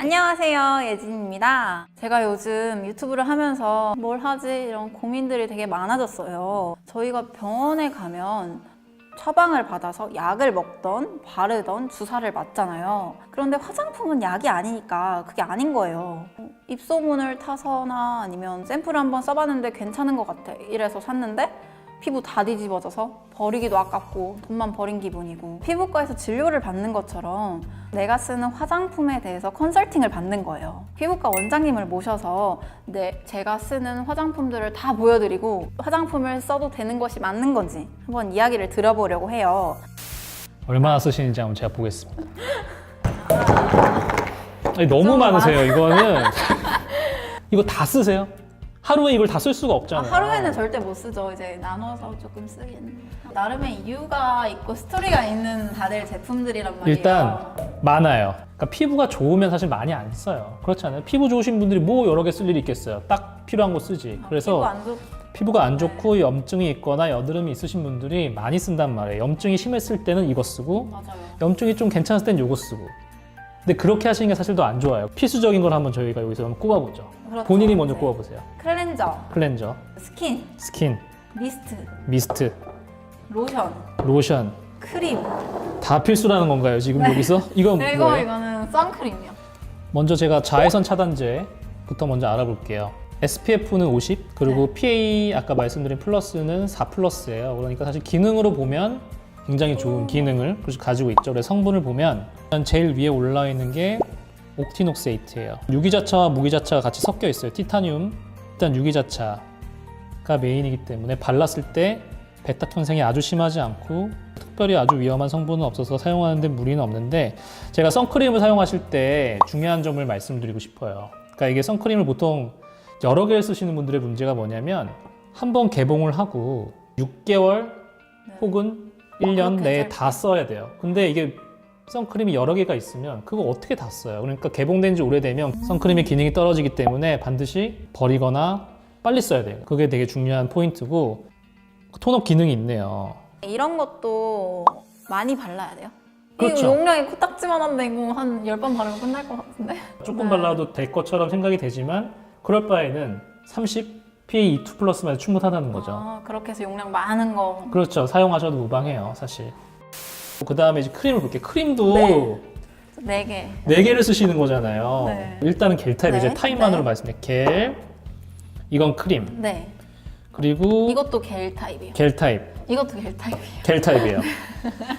안녕하세요. 예진입니다. 제가 요즘 유튜브를 하면서 뭘 하지? 이런 고민들이 되게 많아졌어요. 저희가 병원에 가면 처방을 받아서 약을 먹던 바르던 주사를 맞잖아요. 그런데 화장품은 약이 아니니까 그게 아닌 거예요. 입소문을 타서나 아니면 샘플을 한번 써봤는데 괜찮은 것 같아. 이래서 샀는데 피부 다 뒤집어져서 버리기도 아깝고 돈만 버린 기분이고 피부과에서 진료를 받는 것처럼 내가 쓰는 화장품에 대해서 컨설팅을 받는 거예요. 피부과 원장님을 모셔서 네, 제가 쓰는 화장품들을 다 보여드리고 화장품을 써도 되는 것이 맞는 건지 한번 이야기를 들어보려고 해요. 얼마나 쓰시는지 한번 제가 보겠습니다. 아니, 너무 좀 많으세요. 이거는 이거 다 쓰세요? 하루에 이걸 다 쓸 수가 아, 없잖아요. 하루에는 절대 못 쓰죠. 이제 나눠서 조금 쓰긴. 나름의 이유가 있고 스토리가 있는 다들 제품들이란 말이에요. 일단 많아요. 그러니까 피부가 좋으면 사실 많이 안 써요. 그렇지 않아요? 피부 좋으신 분들이 뭐 여러 개 쓸 일이 있겠어요. 딱 필요한 거 쓰지. 피부 그래서 안 좋. 피부가 안 좋고 염증이 있거나 여드름이 있으신 분들이 많이 쓴단 말이에요. 염증이 심했을 때는 이거 쓰고 맞아요. 염증이 좀 괜찮았을 땐 요거 쓰고. 근데 그렇게 하시는 게 사실 더 안 좋아요. 필수적인 걸 한번 저희가 여기서 한번 꼽아보죠. 그렇죠. 본인이 먼저 네. 꼽아보세요. 클렌저, 클렌저, 스킨, 스킨, 미스트, 미스트, 로션, 로션 크림. 다 필수라는 건가요 지금 여기서? 이건 그리고 뭐예요? 이거는 선크림이요. 먼저 제가 자외선 차단제부터 먼저 알아볼게요. SPF는 50 그리고 PA 아까 말씀드린 플러스는 4 플러스예요. 그러니까 사실 기능으로 보면 굉장히 좋은 기능을 가지고 있죠. 그래서 성분을 보면 일단 제일 위에 올라 있는 게 옥티녹세이트예요. 유기자차와 무기자차가 같이 섞여 있어요. 티타늄 일단 유기자차가 메인이기 때문에 발랐을 때 베타 손상이 아주 심하지 않고 특별히 아주 위험한 성분은 없어서 사용하는데 무리는 없는데 제가 선크림을 사용하실 때 중요한 점을 말씀드리고 싶어요. 그러니까 이게 선크림을 보통 여러 개를 쓰시는 분들의 문제가 뭐냐면 한 번 개봉을 하고 6개월 혹은 1년 그렇게 내에. 다 써야 돼요. 근데 이게 선크림이 여러 개가 있으면 그거 어떻게 다 써요? 그러니까 개봉된 지 오래되면 선크림의 기능이 떨어지기 때문에 반드시 버리거나 빨리 써야 돼요. 그게 되게 중요한 포인트고 톤업 기능이 있네요. 이런 것도 많이 발라야 돼요. 그렇죠. 이거 용량이 코딱지만한데 이거 한 10번 바르면 끝날 것 같은데. 조금 네. 발라도 될 것처럼 생각이 되지만 그럴 바에는 30 PA2 플러스만 충분하다는 거죠. 아, 그렇게 해서 용량 많은 거. 그렇죠. 사용하셔도 무방해요, 사실. 그 다음에 이제 크림을 볼게요. 크림도 네. 네 개. 네 개를 쓰시는 거잖아요. 네. 일단은 겔 타입, 네. 이제 타입만으로 네. 말씀드릴게요. 겔, 이건 크림, 네. 그리고 이것도 겔 타입이에요. 겔 타입, 이것도 겔 타입이에요. 겔 타입이에요.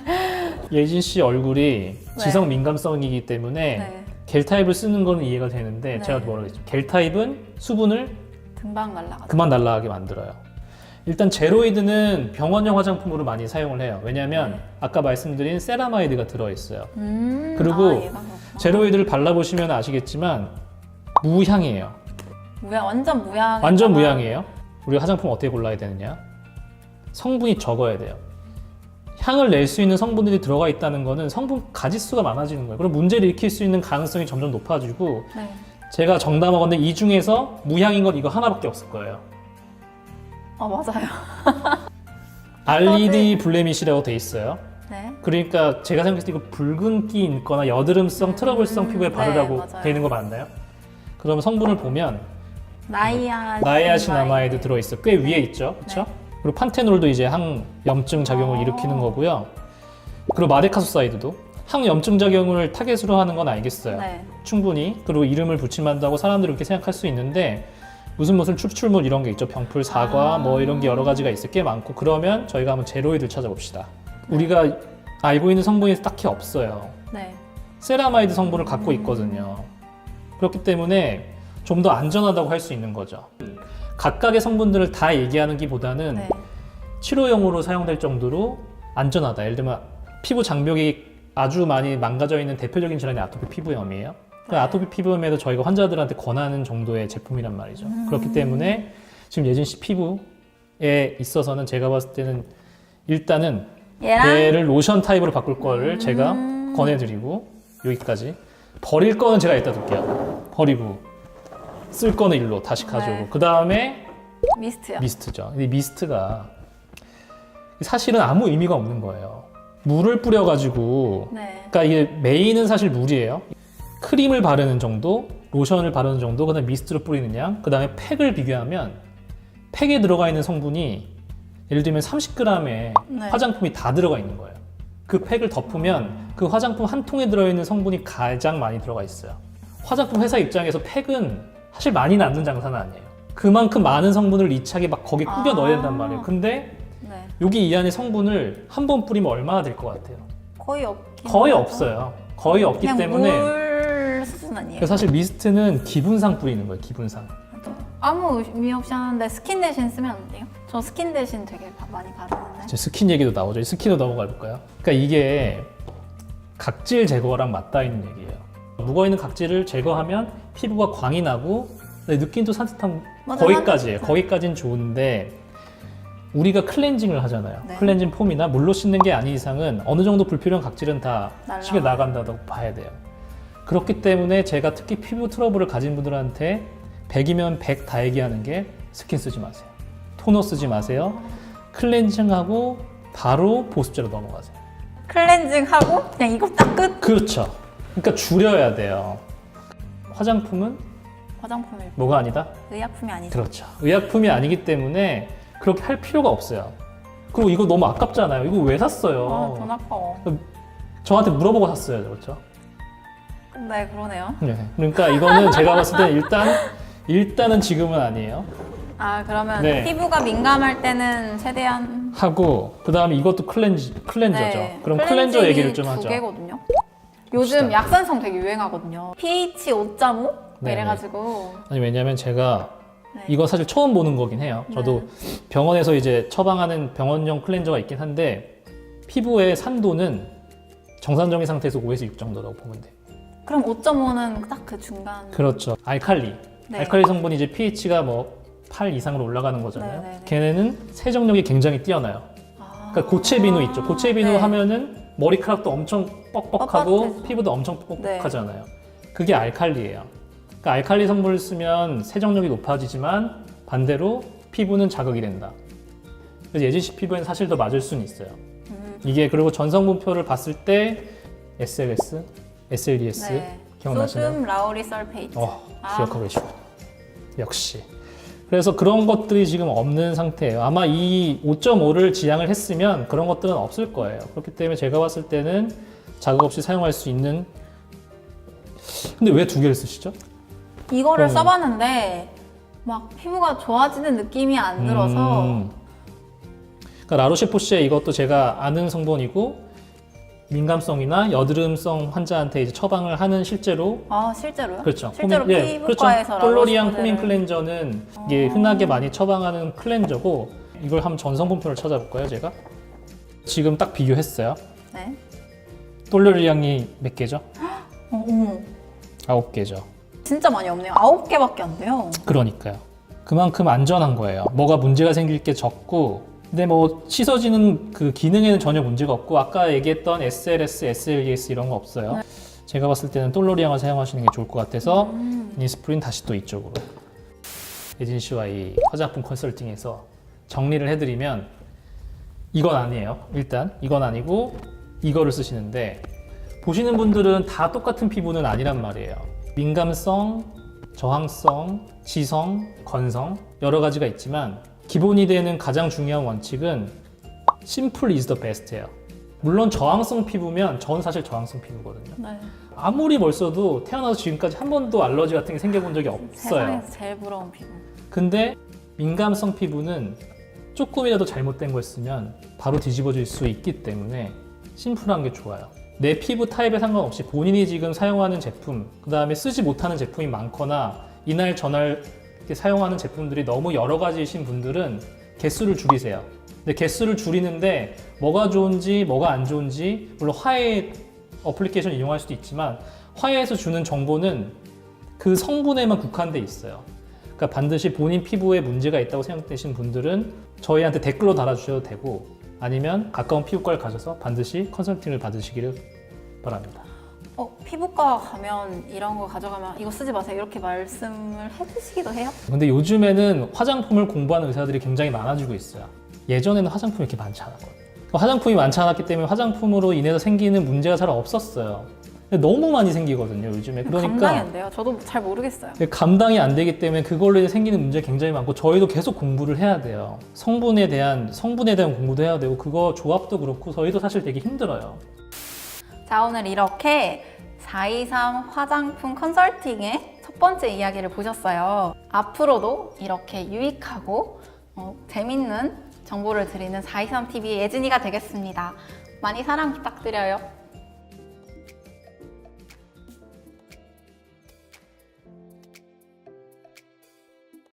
예진 씨 얼굴이 지성 민감성이기 때문에 네. 겔 타입을 쓰는 거는 이해가 되는데 네. 제가 했죠? 겔 타입은 수분을 금방 갈라가지고. 그만 날라가게 만들어요. 일단 제로이드는 병원용 화장품으로 많이 사용을 해요. 왜냐하면 네. 아까 말씀드린 세라마이드가 들어있어요. 음, 그리고 아, 얘가 그렇구나. 제로이드를 발라보시면 아시겠지만 무향이에요. 무향 완전 무향. 완전 무향이에요. 우리 화장품 어떻게 골라야 되느냐? 성분이 적어야 돼요. 향을 낼 수 있는 성분들이 들어가 있다는 거는 성분 가지수가 많아지는 거예요. 그럼 문제를 일으킬 수 있는 가능성이 점점 높아지고 네. 제가 정답 먹었는데 이 중에서 무향인 건 이거 하나밖에 없을 거예요. 아 맞아요. RED 블레미시라고 돼 있어요. 네. 그러니까 제가 생각했을 때 이거 붉은기 있거나 여드름성 트러블성 음, 피부에 네, 바르라고 맞아요. 돼 있는 거 맞나요? 그럼 성분을 보면 나이아. 나이아신아마이드 들어 있어. 꽤 위에 있죠, 그렇죠? 네. 그리고 판테놀도 이제 항염증 작용을 아. 일으키는 거고요. 그리고 마데카소사이드도 항염증 작용을 타겟으로 하는 건 알겠어요. 네. 충분히 그리고 이름을 붙임한다고 사람들이 그렇게 생각할 수 있는데 무슨 무슨 추출물 이런 게 있죠. 병풀, 사과 아. 뭐 이런 게 여러 가지가 있을 게 많고 그러면 저희가 한번 제로이드를 찾아봅시다. 우리가 알고 있는 성분이 딱히 없어요. 네. 세라마이드 성분을 갖고 있거든요. 그렇기 때문에 좀 더 안전하다고 할 수 있는 거죠. 각각의 성분들을 다 얘기하는 기보다는 네. 치료용으로 사용될 정도로 안전하다. 예를 들면 피부 장벽이 아주 많이 망가져 있는 대표적인 질환이 아토피 피부염이에요. 그 네. 아토피 피부염에도 저희가 환자들한테 권하는 정도의 제품이란 말이죠. 그렇기 때문에 지금 예진 씨 피부에 있어서는 제가 봤을 때는 일단은 얘랑 얘를 로션 타입으로 바꿀 거를 제가 음. 권해드리고 여기까지 버릴 거는 제가 이따 둘게요. 버리고 쓸 거는 일로 다시 가져오고 네. 그 다음에 미스트요. 미스트죠. 근데 미스트가 사실은 아무 의미가 없는 거예요. 물을 뿌려가지고 네. 그러니까 이게 메인은 사실 물이에요. 크림을 바르는 정도, 로션을 바르는 정도, 그다음 미스트로 뿌리는 양, 그다음에 팩을 비교하면 팩에 들어가 있는 성분이 예를 들면 30g의 네. 화장품이 다 들어가 있는 거예요. 그 팩을 덮으면 그 화장품 한 통에 들어있는 성분이 가장 많이 들어가 있어요. 화장품 회사 입장에서 팩은 사실 많이 남는 장사는 아니에요. 그만큼 많은 성분을 리차게 막 거기에 꾸겨 넣어야 된단 아. 말이에요. 근데 네. 여기 이 안에 성분을 한 번 뿌리면 얼마나 될 것 같아요? 거의 없긴 거의. 없어요. 거의 없기 그냥 때문에 물 수준 아니에요. 그래서 사실 미스트는 기분상 뿌리는 거예요. 기분상. 아무 의미 없이 하는데 스킨 대신 쓰면 안 돼요? 저 스킨 대신 되게 바- 많이 바르는데. 이제 스킨 얘기도 나오죠. 스킨으로 넘어가 볼까요? 그러니까 이게 각질 제거랑 맞닿아 있는 얘기예요. 묵어 있는 각질을 제거하면 피부가 광이 나고 느낌도 산뜻한 맞아, 거기까지예요. 거기까지는 좋은데 우리가 클렌징을 하잖아요. 네. 클렌징 폼이나 물로 씻는 게 아닌 이상은 어느 정도 불필요한 각질은 다. 식에 나간다고 봐야 돼요. 그렇기 때문에 제가 특히 피부 트러블을 가진 분들한테 100이면 100 다 얘기하는 게 스킨 쓰지 마세요. 토너 쓰지 마세요. 클렌징하고 바로 보습제로 넘어가세요. 클렌징하고 그냥 이거 딱 끝. 그렇죠. 그러니까 줄여야 돼요. 화장품은 화장품이 뭐가 아니다? 의약품이 아니죠. 그렇죠. 의약품이 아니기 때문에 그렇게 할 필요가 없어요. 그리고 이거 너무 아깝잖아요. 이거 왜 샀어요? 아, 돈 아까워. 저한테 물어보고 샀어요, 그렇죠? 네, 그러네요. 네. 그러니까 이거는 제가 봤을 때 일단 일단은 지금은 아니에요. 아, 그러면 네. 피부가 민감할 때는 최대한 하고 그 다음에 이것도 클렌지 클렌저죠. 네, 그럼 클렌저 클렌징이 얘기를 좀 두 하죠. 개거든요. 요즘 봅시다. 약산성 되게 유행하거든요. pH 5.5 네네. 이래가지고 아니 왜냐면 제가 네. 이거 사실 처음 보는 거긴 해요. 저도 병원에서 이제 처방하는 병원용 클렌저가 있긴 한데 피부의 산도는 정상적인 상태에서 5에서 6 정도라고 보면 돼요. 그럼 5.5는 딱 그 중간. 그렇죠. 알칼리. 네. 알칼리 성분이 이제 pH가 뭐 8 이상으로 올라가는 거잖아요. 네네네. 걔네는 세정력이 굉장히 뛰어나요. 아. 그러니까 고체 비누 있죠. 고체 비누 네. 하면은 머리카락도 엄청 뻑뻑하고 뻣뻣해져. 피부도 엄청 뻑뻑하잖아요. 그게 알칼리예요. 그러니까 알칼리 성분을 쓰면 세정력이 높아지지만 반대로 피부는 자극이 된다. 그래서 예진 씨 피부에는 사실 더 맞을 수는 있어요. 음. 이게 그리고 전성분표를 봤을 때 SLS, SLDS 네. 기억나시나요? 소듐 라우리 설페이트. 어, 아. 기억하고 계시고 역시. 그래서 그런 것들이 지금 없는 상태예요. 아마 이 5.5를 지향을 했으면 그런 것들은 없을 거예요. 그렇기 때문에 제가 봤을 때는 자극 없이 사용할 수 있는. 근데 왜 두 개를 쓰시죠? 이거를 그러면- 써봤는데 막 피부가 좋아지는 느낌이 안 들어서 음. 그러니까 라로쉐포시에 이것도 제가 아는 성분이고 민감성이나 여드름성 환자한테 이제 처방을 하는 실제로 아 실제로요? 그렇죠. 실제로 포민- 예, 피부과에서 그렇죠. 라로시 포민 모델을- 클렌저는 이게 어. 흔하게 많이 처방하는 클렌저고 이걸 한번 전성분표를 찾아볼까요, 제가? 지금 딱 비교했어요. 네. 똘로리앙이 몇 개죠? 어, 어머 아홉 개죠. 진짜 많이 없네요. 아홉 개밖에 안 돼요. 그러니까요. 그만큼 안전한 거예요. 뭐가 문제가 생길 게 적고, 근데 뭐 씻어지는 그 기능에는 전혀 문제가 없고, 아까 얘기했던 SLS, SLES 이런 거 없어요. 제가 봤을 때는 똘로리앙을 사용하시는 게 좋을 것 같아서 음. 니스프린 다시 또 이쪽으로. 예진 씨와 이 화장품 컨설팅에서 정리를 해드리면 이건 아니에요. 일단 이건 아니고 이거를 쓰시는데 보시는 분들은 다 똑같은 피부는 아니란 말이에요. 민감성, 저항성, 지성, 건성 여러 가지가 있지만 기본이 되는 가장 중요한 원칙은 심플 is the best예요. 물론 저항성 피부면 저는 사실 저항성 피부거든요. 네. 아무리 멀써도 태어나서 지금까지 한 번도 알러지 같은 게 생겨본 적이 없어요. 세상에서 제일 부러운 피부. 근데 민감성 피부는 조금이라도 잘못된 걸 쓰면 바로 뒤집어질 수 있기 때문에 심플한 게 좋아요. 내 피부 타입에 상관없이 본인이 지금 사용하는 제품, 그 다음에 쓰지 못하는 제품이 많거나 이날 저날 사용하는 제품들이 너무 여러 가지이신 분들은 개수를 줄이세요. 근데 개수를 줄이는데 뭐가 좋은지 뭐가 안 좋은지 물론 화해 어플리케이션 이용할 수도 있지만 화해에서 주는 정보는 그 성분에만 국한돼 있어요. 그러니까 반드시 본인 피부에 문제가 있다고 생각되신 분들은 저희한테 댓글로 달아주셔도 되고 아니면 가까운 피부과를 가셔서 반드시 컨설팅을 받으시기를 바랍니다. 어 피부과 가면 이런 거 가져가면 이거 쓰지 마세요 이렇게 말씀을 해주시기도 해요? 근데 요즘에는 화장품을 공부하는 의사들이 굉장히 많아지고 있어요. 예전에는 화장품이 이렇게 많지 않았거든요. 화장품이 많지 않았기 때문에 화장품으로 인해서 생기는 문제가 잘 없었어요. 너무 많이 생기거든요 요즘에 감당이 그러니까 안 돼요. 저도 잘 모르겠어요. 감당이 안 되기 때문에 그걸로 인해 생기는 문제 굉장히 많고 저희도 계속 공부를 해야 돼요 성분에 대한 성분에 대한 공부도 해야 되고 그거 조합도 그렇고 저희도 사실 되게 힘들어요 자, 오늘 이렇게 423 화장품 컨설팅의 첫 번째 이야기를 보셨어요. 앞으로도 이렇게 유익하고 어, 재밌는 정보를 드리는 423TV의 예진이가 되겠습니다. 많이 사랑 부탁드려요.